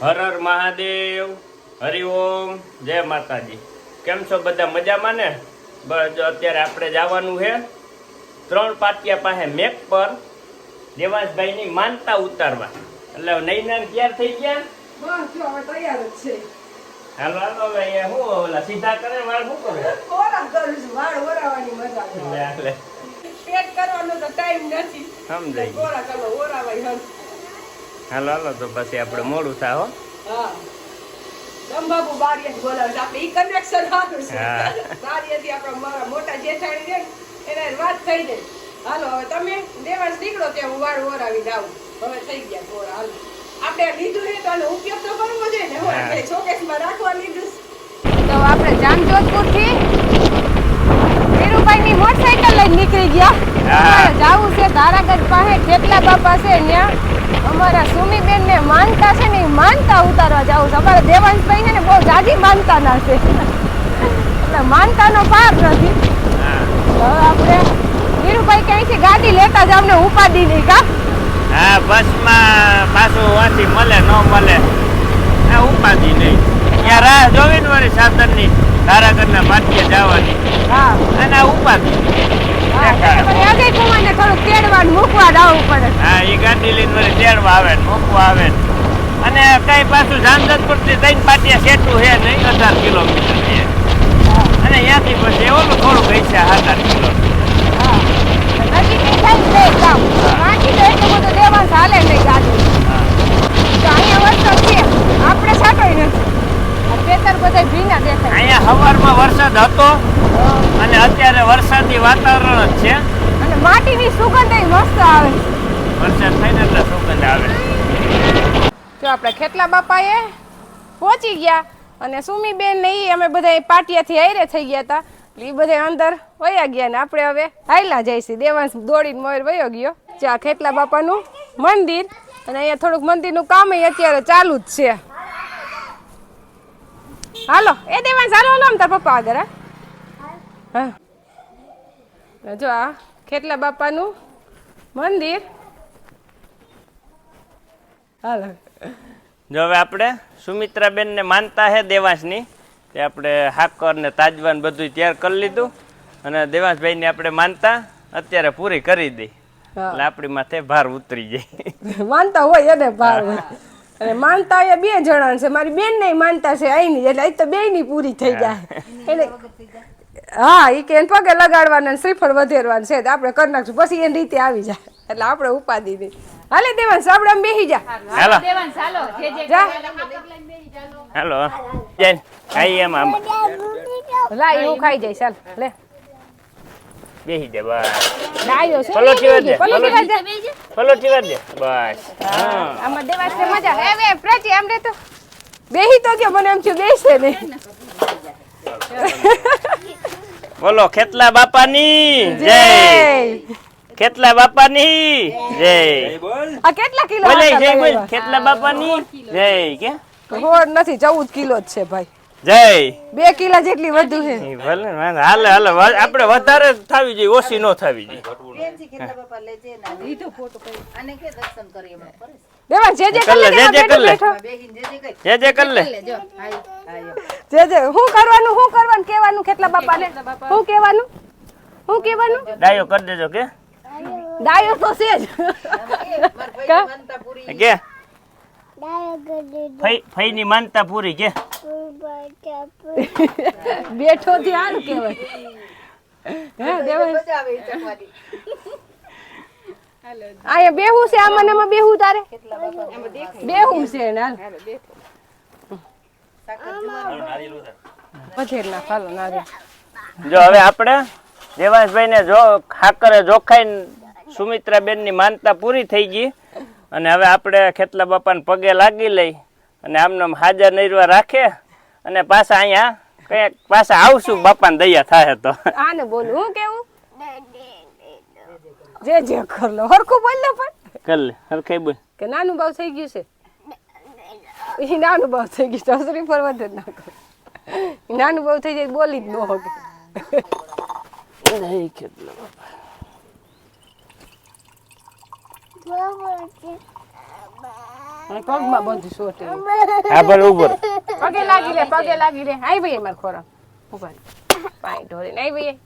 હર હર મહાદેવ હરિઓમ જય માતાજી. કેમ છો બધા મજામાં ને? બસ જો અત્યારે આપણે જવાનું છે. ત્રણ પાટિયા પાસે મેક પર દેવાસભાઈની માનતા ઉતારવા. એટલે નૈના ક્યારે થઈ ગયા? બસ જો હવે તૈયાર જ છે. હાલો હાલો હવે અહીંયા ઓલા સીધા કરે વાળ શું કરે ઓરા કરું છું વાળ ઓરાવાની મજા આવે. લે, લે. પેટ કરવાનો તો ટાઈમ નથી. સમજાઈ ઓરા ઓરાવાય હાલો હાલો તો પછી આપણે મોડું થાય હો. હા. બારીએ બોલાવે આપણે ઈ કનેક્શન સારું છે. બારીએથી આપણા મારા મોટા જેઠાણી છે એને વાત થઈ જાય. હાલો હવે તમે દેવાંશ નીકળો ત્યાં હું વાળ ઓરાવી જાઉં હવે થઈ ગયા થોડા હાલો. આપણે લીધું છે તો આનો ઉપયોગ તો કરવો જોઈએ ને હા. હોય શોકેસમાં રાખવા લીધું તો આપણે જામજોધપુરથી ધીરુભાઈ ની મોટરસાયકલ લઈને નીકળી ગયા. જાવું છે તારાગઢ પાસે ખેતલા બાપા છે ત્યાં. અમારા સુમીબેન ને માનતા છે ને માનતા ઉતારવા જાવું છે. અમારા દેવાંશભાઈ છે ને બહુ જાજી માનતા ના છે. એટલે માનતાનો પાર નથી. હવે આપણે ધીરુભાઈ ક્યાંયથી ગાડી લેતા જ અમને ઉપાડી નહીં કા? હા બસમાં પાછું વાંચી મળે ન મળે. ઉપાધિ નહીં. ત્યાં રાહ જોવી ને વળી સાધનની. તારાગઢના માથે જવાની. હા. અને આ હા પણ અજય કુમારને થોડુંક તેડવાનું મૂકવા જવું પડે. હા એ ગાડી લઈને વળી તેડવા આવે ને મૂકવા આવે અને કઈ પાછું જામજતપુરથી ત્રણ પાટિયા સેટું છે નહીં અઢાર કિલોમીટર છે અને ત્યાંથી પછી ઓલું થોડુંક હશે સાત આઠ કિલોમીટર. છે આપણે સાટોય નથી. ખેતર બધા ભીના દેખાય. અહીંયા સવારમાં વરસાદ હતો અને અત્યારે વરસાદી વાતાવરણ જ છે. અને માટીની સુગંધ મસ્ત આવે. વરસાદ થાય ને એટલે સુગંધ આવે. જો આપણે ખેતલા બાપાએ પહોંચી ગયા અને સુમીબેન ને ઈ અમે બધા પાટિયાથી હારે થઈ ગયા હતા એ બધા અંદર વયા ગયા ને આપણે હવે હાયલા જઈશી. દેવાંશ દોડીને મોર વયો ગયો. જ્યાં ખેતલા બાપાનું મંદિર અને અહીંયા થોડુંક મંદિરનું કામ અત્યારે ચાલુ જ છે. હાલો એ દેવાન હાલો હાલો તાર પપ્પા આગળ હા? હા. ને જો આ ખેતલા બાપાનું મંદિર. હાલો. જો હવે આપણે સુમિત્રાબેનને માનતા છે દેવાંશની તે આપણે હાકર ને તાજવાન બધું તૈયાર કરી લીધું અને દેવાંશભાઈની આપણે માનતા અત્યારે પૂરી કરી દઈ એટલે આપણી માથે ભાર ઉતરી જાય. માનતા હોય એને ભાર હોય. અને માનતા એ બે જણા છે. મારી બેન ને માનતા છે અહીંની એટલે અહીં તો બે ની પૂરી થઈ જાય. એટલે હા એ કે એને પગે લગાડવાના શ્રીફળ વધેરવાનું છે. તો આપણે કરી નાખશું. પછી એની રીતે આવી જાય. એટલે આપણે ઉપાધિ નહીં. હાલે દેવાન સાબડા બેહી જા. હાલો. જા હાલો. જૈન આઈ એમ આમ. લા એવું ખાઈ જાય ચાલ લે. બેસી દે બસ. ડાયો છે. પલોઠી વાળ પલોઠી વાળ પલોઠી વાર બસ. હા આમાં દેવાસ ને મજા. હે વે પ્રાચી આમ રે તો બેહી તો ગયો મને એમ થયું બેસે ને. બોલો ખેતલા બાપાની જય. ખેતલા બાપાની જય. આ કેટલા કિલો બોલે જય બોલ. ખેતલા બાપાની જય કે? હોડ નથી ચૌદ કિલો જ છે ભાઈ. જય. બે કિલા જેટલી વધુ છે. ભલે હાલે હાલે આપણે વધારે થાવી જોઈએ ઓછી નો થાવી જોઈએ. આને કે દર્શન કરીએ એમાં કરે છે. દેવા જે જે કર લે, કરે જે જે કર લે. બેહીને જે જે કઈ. જે જે કર લે જો હાય હાય જે. જે હું કરવાનું હું કરવાનું કેવાનું કેટલા બાપાને? હું કેવાનું? હું કેવાનું? ડાયો કરી દેજો કે? ડાયો તો છે જ. માર ભાઈ માનતા પૂરી. કે? ફઈ ફઈની માનતા પૂરી કે? બેઠો ધ્યાન કહેવાય. હે દેવા બેહું છે આમાં ને આમાં બેહું તારે. બેહું છે ને હાલ. પથેર ના ફાલો ના જો હવે આપણે દેવાંશભાઈ ને જો ખાકરે જોખાઈ સુમિત્રાબેનની માનતા પૂરી થઈ ગઈ. અને હવે આપણે ખેતલા બાપાને પગે લાગી લઈ અને આમને આમ હાજર નૈરવા રાખે. અને પાછા અહીંયા કંઈક પાછા આવશું બાપાને દયા થાય તો. આને બોલું હું કેવું? જે જે કર લો હરખું બોલ લે પણ. કર લે હરખાઈ બોલ. કે નાનું ભાવ થઈ ગયું છે? એ નાનું ભાવ થઈ ગયું શ્રી પર વધે ના કર. નાનું ભાવ થઈ જાય બોલી જ ન હોગે નહીં કેટલો બાપા. Baba, અને પગમાં બધું સોટે હા ભલે ઊભો પગે લાગી લે પગે લાગી લે. આઈ ભાઈ માર ખોરા. ઊભા રહે. ઢોરી આઈ ભાઈ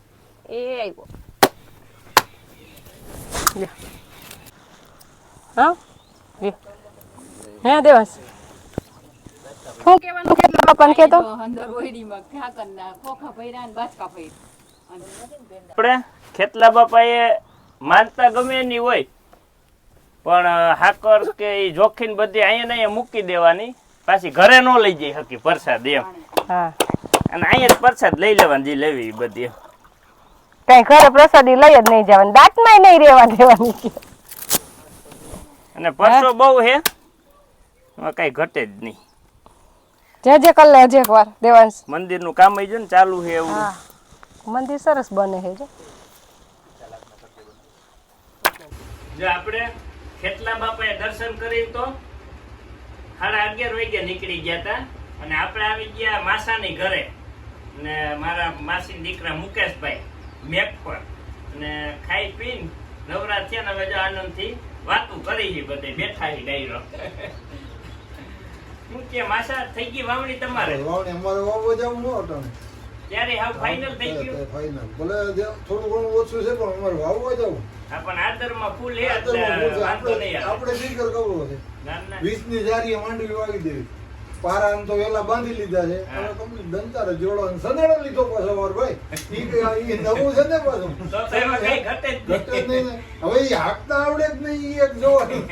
એ આવ્યો લે. હા. હે દેવાસ શું કહેવાનું કેટલા બાપાને કહેતો? અંદર ઓયડીમાં ઠાકરના ખોખા ભર્યા ને બાચકા ભર્યા. આપણે ખેતલા બાપાએ માનતા ગમે ની હોય. પણ હાકર કે એ જોખીન બધી અહીંયા ને અહીંયા મૂકી દેવાની. પાછી ઘરે ન લઈ જઈ શકી પ્રસાદ એમ. હા. અને અહીંયા જ પ્રસાદ લઈ લેવાની જે લેવી બધી કઈ ઘરે પ્રસાદી લઈ જ નહીં જવાની. દાંતમાં નહીં રહેવા દેવાની. અને પરસો બહુ હે? કઈ ઘટે જ નહીં. જે જે કલ્લે જે હજી એક મંદિરનું કામ આવી જો ને ચાલુ છે એવું. હા. મંદિર સરસ બને છે જો. જો આપણે ખેતલા બાપાએ દર્શન કરી તો? સાડા અગિયાર વાગ્યા નીકળી ગયા હતા અને આપણે આવી ગયા માસાની ઘરે. ને મારા માસી દીકરા મુકેશભાઈ મેપ પર અને ખાઈ પીને નવરા થયા ને હવે જો આનંદથી વાતું કરી છે બધે બેઠા છે ડાયરો. શું કે માસા થઈ ગઈ વાવણી તમારે? વાવણી અમારે વાવવા જવું ન અટાણે. ત્યારે હાવ ફાઇનલ થઈ ગયું. તે ભલે થોડું ઘણું ઓછું છે પણ અમારે વાવવા જવું. હા પણ આદરમાં ફૂલ હે એટલે વાંધો નહીં આવે. આપણે દીકર કરવો છે. ના ના. વીસની જારીએ માંડવી વાવી દેવી. પારા તો વેલા બાંધી લીધા છે. હવે કંપની દંતારે જોડો અને સનેડો લીધો પાછો અમારો ભાઈ. ઈ કે ઈ નવું છે ને પાછું. તો તો એમાં કઈ ઘટે જ ઘટે જ નહીં નહીં હવે ઈ હાંકતા આવડે જ નહીં ઈ એક જોવાનું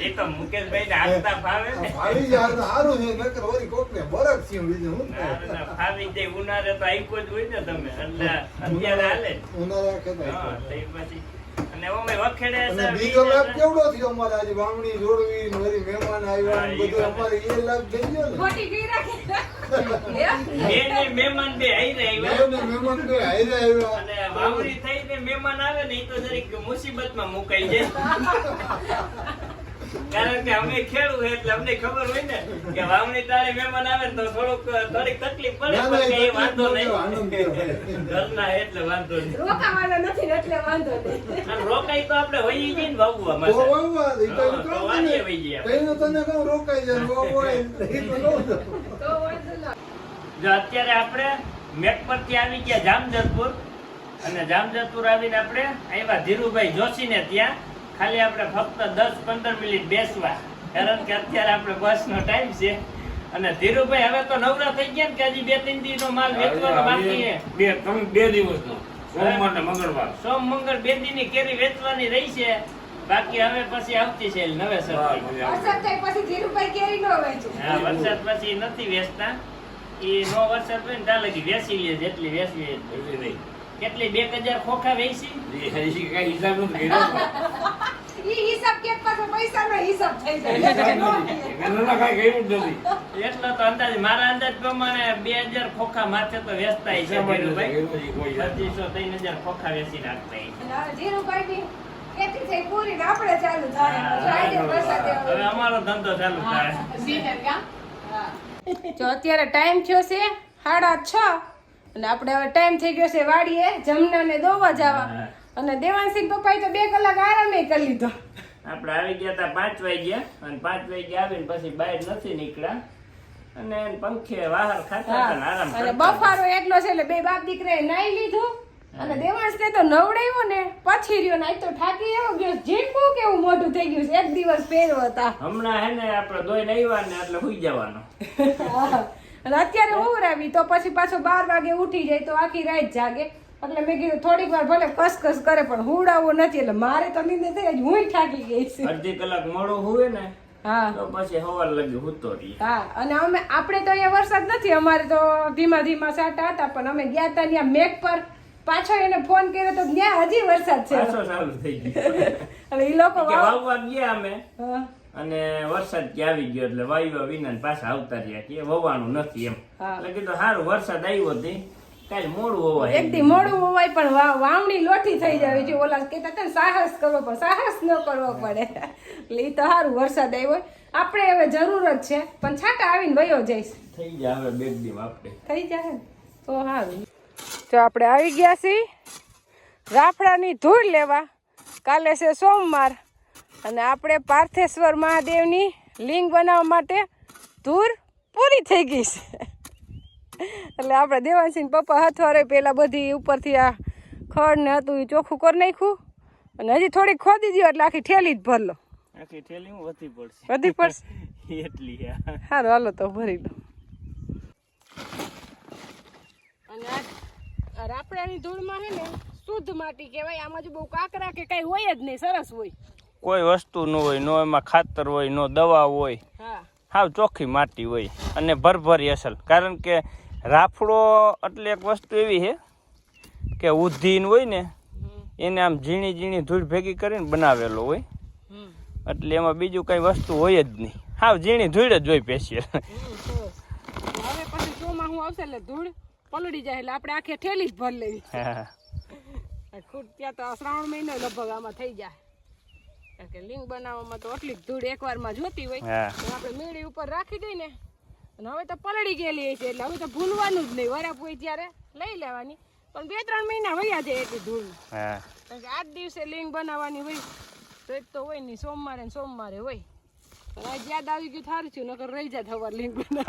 એ તો મુકેશભાઈ ને હાંકતા ફાવે ને. ફાવી જાય તો સારું છે નકર છે બીજું શું ના, ફાવી જાય તો આઈકો જ હોય ને તમે. એટલે અત્યારે હાલે હા, તો પછી અને બીજો લાભ કેવડો થયો? અમારે આજે વાવણી જોડવી ને મહેમાન આવ્યા ને ઈ બધું. અમારે એ લાભ થઈ ગયો ને. ખોટી કઈ રાખી બે ને મહેમાન બે હાઈરે આવ્યા. બેવને મહેમાન બે હાયરે આવ્યા. અને વાવણી થઈ ને મહેમાન આવે ને એ તો જરીક મુસીબતમાં મુકાઈ જાય. કારણ કે અમે ખેડૂત એટલે અમને ખબર હોય ને કે વાવણી તારે મહેમાન આવે તો થોડુંક થોડીક તકલીફ પડે ના, ના, પણ કઈ વાંધો નહીં. ઘરના એટલે વાંધો નહીં. રોકાવાના નથી એટલે વાંધો નહીં. રોકાઈ તો આપણે વહી જઈએ ને વાવવા માટે. વાવવા દે, તો વાવીએ ને, વહી જઈએ તઈને તને કહું રોકાઈ જાય વાવવા એ તો વાંધો ના જો અત્યારે આપણે મેક પરથી આવી ગયા જામજતપુર અને જામજતપુર આવીને આપણે આવ્યા ધીરુભાઈ જોશીને ત્યાં. ખાલી આપણે ફક્ત દસ પંદર મિનિટ બેસવા. કારણ કે અત્યારે આપણે બસનો ટાઈમ છે. અને ધીરુભાઈ હવે તો નવરા થઈ ગયા ને કે હજી બે ત્રણ દિવસ નો માલ વેચવાનો બાકી છે. બે ત્રણ બે દિવસનો. સોમવાર ને મંગળવાર. સોમ મંગળ બે દી ની કેરી વેચવાની રહી છે. બાકી હવે પછી આવતી છે નવેસર વરસાદ થાય પછી ધીરુભાઈ કેરી નો વેચે. હા વરસાદ પછી નથી વેચતા. એ નો વરસાદ હોય ને ત્યાં લગી વેચી લે જેટલી વેચવી એટલી. નહીં. કેટલી બે હજાર ખોખા વેચી? હિસાબનું કર્યો. હિસાબ કે પાછો પૈસાનો હિસાબ થઈ જાય. એમને ના કાંઈ કર્યું જ નથી. એટલો તો અંદાજ મારા અંદાજ પ્રમાણે બે હજાર ખોખા માથે તો વેચતા છે હિસાબ જ નથી ધીરુભાઈ કર્યો હજી કોઈ યાર. પચીસો ત્રણ હજાર ખોખા વેચી નાખતા હશે. અને હવે ધીરુભાઈની ખેતી થઈ પૂરી ને આપણે ચાલુ થાય. જો આજે વરસાદ હવે અમારો ધંધો ચાલુ થાય. જો અત્યારે ટાઈમ થયો છે સાડા છ. અને આપણે હવે ટાઈમ થઈ ગયો છે વાડીએ જમનાને દોવા જવા. અને દેવાંશી પપ્પાએ તો બે કલાક આરામે કરી લીધો. આપણે આવી ગયા હતા પાંચ વાગ્યા. અને પાંચ વાગ્યા આવીને પછી બહાર નથી નીકળ્યા. અને પંખે વાહર ખાતા હતા ને આરામ અને બફારો એટલો છે એટલે બે બાપ દીકરાએ નાઈ લીધું. અને દેવાંશને તો નવડાવ્યો ને પછી રહ્યો ને તો થાકી એવો ગયો. જીંબુ કેવું મોટું થઈ ગયું છે. એક દિવસ પહેરો હતા. હમણાં હે ને આપણે દોઈને આવ્યા ને એટલે સુઈ જવાનો. અને અત્યારે ઉવરાવી તો પછી પાછો બાર વાગે ઉઠી જાય તો આખી રાત જાગે. એટલે મેં કીધું થોડીક વાર ભલે કસકસ કરે પણ હુડાવો નથી. એટલે મારે તો નીંદર થઈ જ હું થાકી ગઈ છું. અડધી કલાક મોડો હોય ને હા. તો પછી હવાર લગી હુતો રહીએ હા અને અમે આપણે તો અહીંયા વરસાદ નથી અમારે તો ધીમા ધીમા સાટા હતા પણ અમે ગયા હતા ત્યાં મેઘ પર. પાછો એને ફોન કર્યો તો ત્યાં હજી વરસાદ છે. પાછો ચાલુ થઈ ગયો. અને એ લોકો વાવવા ગયા અમે. હા, અને વરસાદ ત્યાં આવી ગયો એટલે વાયુ વિના પાછા આવતા રહ્યા કે વવાનું નથી એમ. એટલે કીધું સારું વરસાદ આવ્યો હતી કાલ મોડું હોવાય. એક દી મોડું હોવાય પણ વાવણી લોઠી થઈ જાય. છે ઓલા કહેતા હતા સાહસ કરવો પણ સાહસ ન કરવો પડે. એટલે એ તો સારું વરસાદ આવ્યો. આપણે હવે જરૂર જ છે. પણ છાટા આવીને વયો જઈશ. થઈ જાય હવે બે દિવસ આપણે થઈ જાય. ને તો સારું તો આપણે આવી ગયા છીએ. રાફડાની ધૂળ લેવા. કાલે છે સોમવાર. અને આપણે પાર્થેશ્વર મહાદેવની લિંગ બનાવવા માટે ધૂર પૂરી થઈ ગઈ છે. એટલે આપણે દેવાંશીન પપ્પા હથવારે પહેલાં બધી ઉપરથી આ ખડ ને હતું એ ચોખ્ખું કરી નાખ્યું. અને હજી થોડીક ખોદી દો એટલે આખી ઠેલી જ ભરલો આખી વધી પડશે. વધી પડશે. એટલી સારું હાલો તો ભરી લો. અને આ રાપડાની ધૂળમાં છે ને શુદ્ધ માટી કહેવાય. આમાં જો બહુ કાકરા કે કાંઈ હોય જ નહીં સરસ હોય. કોઈ વસ્તુ ન હોય નો એમાં ખાતર હોય નો દવા હોય હા. હાવ ચોખ્ખી માટી હોય અને ભરભરી અસલ. કારણ કે રાફડો એટલે એક વસ્તુ એવી છે કે ઉધીન હોય ને એને આમ ઝીણી ઝીણી ધૂળ ભેગી કરીને બનાવેલો હોય. એટલે એમાં બીજું કઈ વસ્તુ હોય જ નહીં. હાવ ઝીણી ધૂળ જ હોય પેશિયલ. હવે પછી ચોમાં હું આવશે એટલે ધૂળ પલળી જાય એટલે આપણે આખે ઠેલી જ ભર લેવી ત્યાં તો શ્રાવણ મહિનો લગભગ આમાં થઈ જાય. કારણ કે લિંગ બનાવવામાં તો આટલી ધૂળ એકવારમાં જોતી હોય. તો આપણે મેળી ઉપર રાખી દઈ ને અને હવે તો પલળી ગયેલી છે એટલે હવે તો ભૂલવાનું જ નહીં. વરાપ હોય ત્યારે લઈ લેવાની. પણ બે ત્રણ મહિના વયા જાય એટલી ધૂળ. કારણ કે આજ દિવસે લિંગ બનાવવાની હોય તો એક તો હોય નહીં સોમવારે સોમવારે હોય. આજ યાદ આવી ગયું થારું છું નકર રહી જાય સવાર લિંગ બનાવ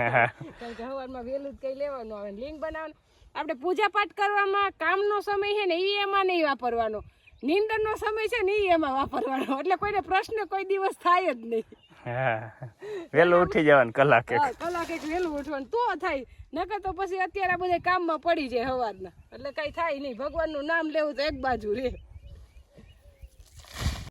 કારણ કે સવારમાં વહેલું જ કંઈ લેવાનું આવે લિંગ બનાવવાનું. આપણે પૂજા પાઠ કરવામાં કામનો સમય છે ને એ એમાં નહીં વાપરવાનો. નીંદરનો સમય છે ને એમાં વાપરવાનો. એટલે કોઈને પ્રશ્ન કોઈ દિવસ થાય જ નહીં. વેલું વહેલું ઉઠી જવાનું કલાક. કલાક એક વહેલું ઉઠવાનું. તો થાય. નકર તો પછી અત્યારે આ બધા કામમાં પડી જાય સવારના એટલે કઈ થાય નહીં. ભગવાનનું નામ લેવું તો એક બાજુ રે.